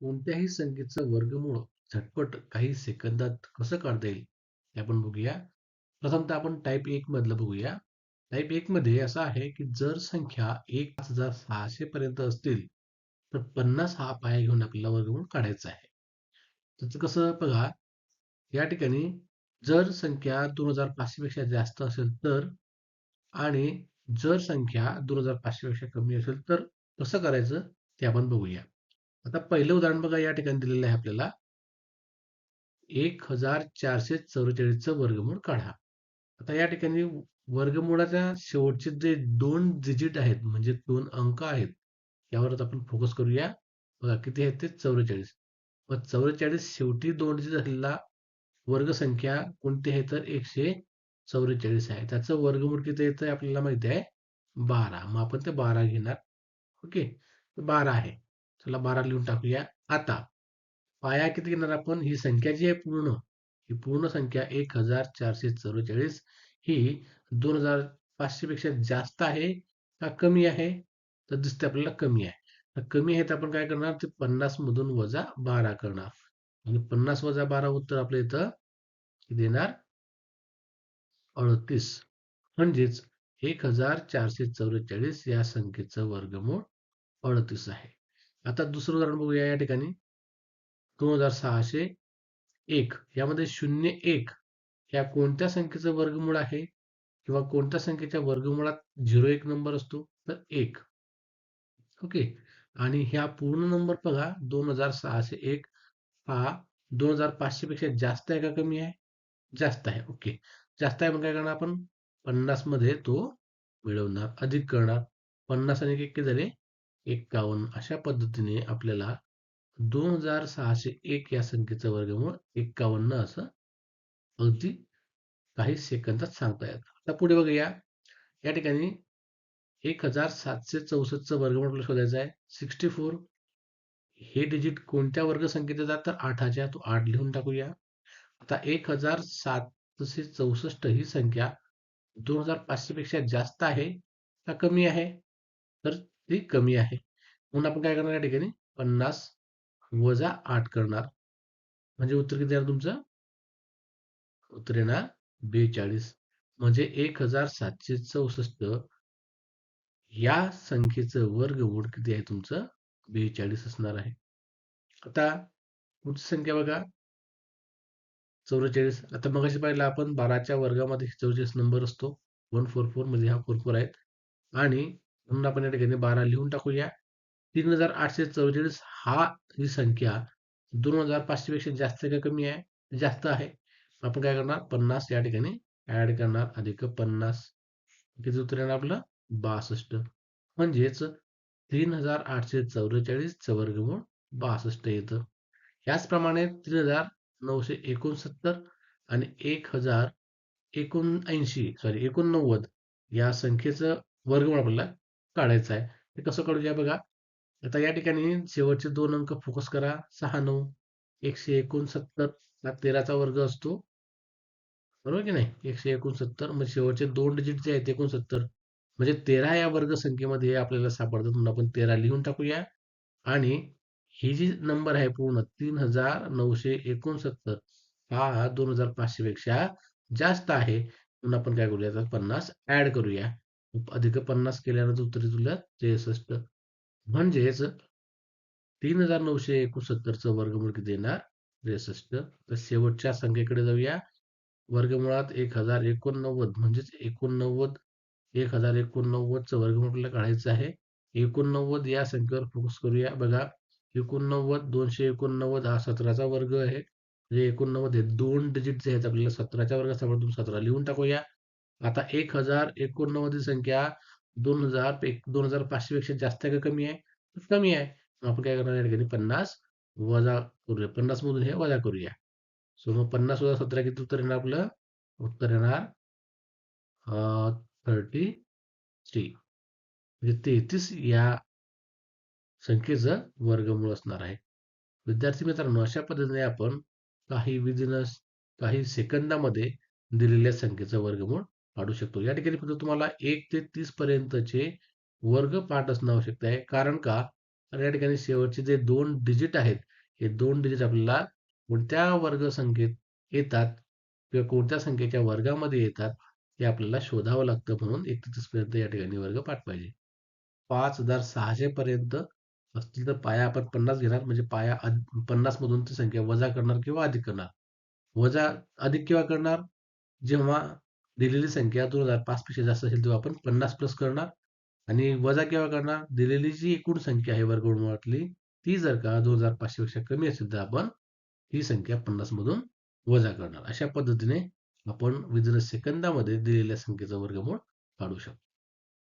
कोणत्याही संख्येचं वर्गमूळ झटपट काही सेकंदात कसं काढता येईल ते आपण बघूया. प्रथमतः आपण टाईप एक मधलं बघूया. टाईप एक मध्ये असं आहे की जर संख्या एक हजार सहाशे पर्यंत असतील तर पन्नास हा पाया घेऊन आपल्याला वर्गमूळ काढायचा आहे. त्याचं कसं बघा या ठिकाणी जर संख्या दोन हजार पाचशे पेक्षा जास्त असेल तर आणि जर संख्या दोन हजार पाचशे पेक्षा कमी असेल तर कसं करायचं ते आपण बघूया. आता पहिलं उदाहरण बघा या ठिकाणी दिलेलं आहे आपल्याला. एक हजार चारशे चौवेचाळीसचं वर्गमूळ काढा. आता या ठिकाणी वर्गमूळाच्या शेवटचे जे दोन डिजिट आहेत म्हणजे दोन अंक आहेत यावरच आपण फोकस करूया. बघा किती आहेत ते? चौवेचाळीस. व चौवेचाळीस शेवटी दोन डिजिट असलेला वर्गसंख्या कोणती आहे तर? एकशे चौवेचाळीस आहे. त्याचं वर्गमूळ किती येतं आपल्याला माहिती आहे बारा. मग आपण ते बारा घेणार. ओके? बारा आहे. त्याला बारा लिहून टाकूया. आता पाया किती घेणार आपण? ही संख्या जी आहे पूर्ण ही पूर्ण संख्या एक हजार चारशे चौवेचाळीस ही दोन हजार पाचशे पेक्षा जास्त आहे का कमी आहे? तर दिसते आपल्याला कमी आहे. तर कमी आहे तर आपण काय करणार? ते पन्नास मधून वजा बारा करणार. आणि पन्नास वजा बारा उत्तर आपल्या इथं देणार अडतीस. म्हणजेच एक हजार चारशे चौवेचाळीस या संख्येचं वर्गमूळ अडतीस आहे. आता दुसरं उदाहरण बघूया या ठिकाणी. दोन हजार सहाशे एक. यामध्ये शून्य एक या कोणत्या संख्येचं वर्गमूळ आहे? किंवा कोणत्या संख्येच्या वर्गमुळात झिरो एक नंबर असतो? तर एक. ओके. आणि ह्या पूर्ण नंबर बघा. दोन हजार सहाशे एक हा दोन हजार पाचशे पेक्षा जास्त आहे का कमी आहे? जास्त आहे. ओके. जास्त आहे मग काय करणार आपण? पन्नासमध्ये तो मिळवणार. अधिक करणार. पन्नास आणि एक झाले? एक्कावन्न अशा पद्धतीने आपल्याला दोन हजार सहाशे एक या संख्येचं वर्गमूळ एक्कावन्न असं अगदी काही सेकंदात सांगता येतं. आता पुढे बघूया. या ठिकाणी एक हजार सातशे चौसष्टचं वर्गमूळ आपल्याला शोधायचं आहे. सिक्स्टी फोर हे डिजिट कोणत्या वर्गसंख्येत येतात तर आठाच्या. तो आठ लिहून टाकूया. आता एक हजार सातशे चौसष्ट ही संख्या दोन हजार पाचशे पेक्षा जास्त आहे का कमी आहे? तर ती कमी आहे. म्हणून आपण काय करणार या ठिकाणी? पन्नास वजा आठ करणार. म्हणजे उत्तर किती येणार तुमचं? उत्तर येणार बेचाळीस. म्हणजे एक हजार सातशे चौसष्ट या संख्येचं वर्गमूळ किती आहे तुमचं? बेचाळीस असणार आहे. आता पुढची संख्या बघा. चौवेचाळीस आता मग पाहिलं आपण बाराच्या वर्गामध्ये चौवेचाळीस नंबर असतो. वन फोर फोरमध्ये हा फोर फोर आहेत. आणि म्हणून आपण या ठिकाणी बारा लिहून टाकूया. तीन हजार आठशे चौवेचाळीस हा ही संख्या दोन हजार पाचशे पेक्षा जास्त का कमी आहे? जास्त आहे. आपण काय करणार? पन्नास या ठिकाणी ऍड करणार. अधिक पन्नास. किती उत्तर येणार आपलं? बासष्ट. म्हणजेच तीन हजार आठशे चौवेचाळीस च बासष्ट येतं. याचप्रमाणे तीन हजार नऊशे एकोणसत्तर आणि एक हजार एकोणऐंशी सॉरी एकोणनव्वद या संख्येचं वर्गमूळ आपल्याला काढायचं आहे. हे कसं काढूया बघा. आता या ठिकाणी शेवटचे दोन अंक फोकस करा. सहा नऊ एकशे एकोणसत्तर हा तेराचा वर्ग असतो. बरोबर की नाही? एकशे एकोणसत्तर. म्हणजे शेवटचे दोन डिजिट जे आहेत एकोणसत्तर. म्हणजे तेरा या वर्ग संख्येमध्ये आपल्याला सापडतात म्हणून आपण तेरा लिहून टाकूया. आणि ही जी नंबर आहे पूर्ण तीन हजार नऊशे एकोणसत्तर हा दोन हजार पाचशे पेक्षा जास्त आहे. म्हणून आपण काय करूया? पन्नास ऍड करूया. अधिक पन्नास केल्यानंतर उत्तर तुला? त्रेसष्ट. म्हणजेच तीन हजार नऊशे एकोणसत्तरचं वर्गमूळ किती येणार? त्रेसष्ट. तर शेवटच्या संख्येकडे जाऊया. वर्गमुळात एक हजार एकोणनव्वद. म्हणजेच एकोणनव्वद एक हजार एकोणनव्वदचं वर्गमूळ आपल्याला काढायचं आहे. एकोणनव्वद या संख्येवर फोकस करूया. बघा एकोणनव्वद दोनशे एकोणनव्वद हा सतराचा वर्ग आहे. म्हणजे एकोणनव्वद हे दोन डिजिट जे आहेत आपल्याला सतराच्या वर्गात सतरा लिहून टाकूया. आता एक हजार एकोणनव्वद संख्या दोन हजार दोन हजार पाचशे पेक्षा जास्त आहे का कमी आहे? कमी आहे. आपण काय करणार? या ठिकाणी पन्नास वजा करूया. पन्नास मधून हे वजा करूया. सो मग पन्नास वजा सतरा किती उत्तर येणार आपलं? उत्तर येणार थर्टी थ्री म्हणजे तेहतीस या संख्येचं वर्गमूळ असणार आहे. विद्यार्थी मित्रांनो अशा पद्धतीने आपण काही विदिनस काही सेकंदामध्ये दिलेल्या संख्येचं वर्गमूळ काढू शकतो. या ठिकाणी फक्त तुम्हाला एक ते तीस पर्यंतचे वर्ग पाठ असणं आवश्यक आहे. कारण का? या ठिकाणी शेवटचे जे दोन डिजिट आहेत हे दोन डिजिट आपल्याला कोणत्या वर्गसंख्येत येतात किंवा कोणत्या संख्येच्या वर्गामध्ये येतात हे आपल्याला शोधावं लागतं म्हणून एकतीस पर्यंत या ठिकाणी वर्ग पाठ पाहिजे पाच हजार सहाशे पर्यंत असतील तर पाया आपण पन्नास घेणार म्हणजे पाया पन्नास मधून ती संख्या वजा करणार किंवा अधिक करणार? वजा अधिक केव्हा करणार? जेव्हा दिलेली संख्या दोन हजार पाच पेक्षा जास्त असेल तेव्हा आपण पन्नास प्लस करणार. आणि वजा केव्हा करणार? दिलेली जी एकूण संख्या आहे वर्गमूळातली ती जर का दोन हजार पाचशे पेक्षा कमी असेल तर आपण ही संख्या पन्नास मधून वजा करणार. अशा पद्धतीने आपण विदिन सेकंदामध्ये दिलेल्या संख्येचा वर्गमूळ काढू शकतो.